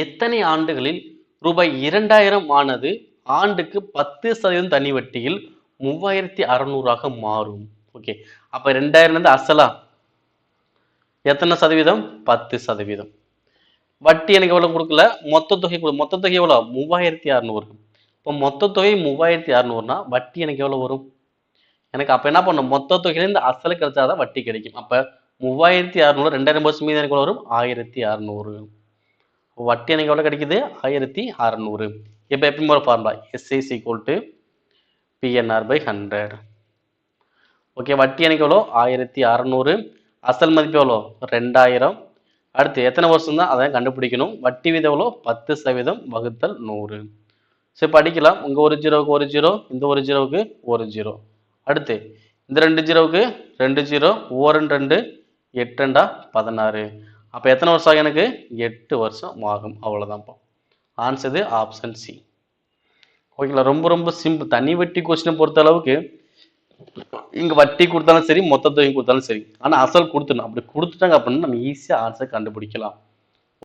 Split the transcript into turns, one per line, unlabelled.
எத்தனை ஆண்டுகளில் ரூபாய் இரண்டாயிரம் ஆனது ஆண்டுக்கு பத்து சதவீதம் தனி வட்டியில் மூவாயிரத்தி அறநூறாக மாறும். ஓகே அப்ப ரெண்டாயிரம் வந்து அசலா. எத்தனை சதவீதம்? பத்து சதவீதம். வட்டி எனக்கு எவ்வளவு கொடுக்கல? மொத்த தொகை கொடு. மொத்த தொகை எவ்வளவு? மூவாயிரத்தி அறநூறு. இப்போ மொத்த தொகை மூவாயிரத்தி அறநூறுனா வட்டி எனக்கு எவ்வளவு வரும்? எனக்கு அப்ப என்ன பண்ணும் மொத்த தொகையிலேருந்து அசல் கிடைச்சாதான் வட்டி கிடைக்கும். அப்ப மூவாயிரத்தி அறநூறு ரெண்டாயிரம் பர்சன்ட் மீது எனக்கு எவ்வளவு வரும்? ஆயிரத்தி அறநூறு. வட்டி எனக்கு எவ்வளோ கிடைக்குது ஆயிரத்தி அறநூறு. இப்போ எப்படி போகிற formula SI equal to PNR by hundred okay வட்டி எனக்கு எவ்வளோ ஆயிரத்தி அறநூறு. அசல் மதிப்பு எவ்வளோ? ரெண்டாயிரம். அடுத்து எத்தனை வருஷம் தான்? அதை கண்டுபிடிக்கணும். வட்டி வீதம் எவ்வளோ? பத்து சதவீதம் வகுத்தல் நூறு. சரி படிக்கலாம். உங்கள் ஒரு ஜீரோவுக்கு ஒரு ஜீரோ இந்த ஒரு ஜீரோவுக்கு ஒரு ஜீரோ. அடுத்து இந்த ரெண்டு ஜீரோவுக்கு ரெண்டு ஜீரோ ஓ ரெண்டு ரெண்டு எட்டு ரெண்டா பதினாறு. அப்போ எத்தனை வருஷம் ஆகும் எனக்கு? எட்டு வருஷம் ஆகும். அவ்வளோதான்ப்பா ஆன்சர் இது ஆப்ஷன் சி ஓகேங்களா ரொம்ப ரொம்ப சிம்பிள் தனி வட்டி கொஸ்டினை பொறுத்த அளவுக்கு இங்கே வட்டி கொடுத்தாலும் சரி மொத்த தொகை கொடுத்தாலும் சரி. ஆனால் அசல் கொடுத்துடணும். அப்படி கொடுத்துட்டாங்க அப்படின்னா நம்ம ஈஸியாக ஆன்சர் கண்டுபிடிக்கலாம்.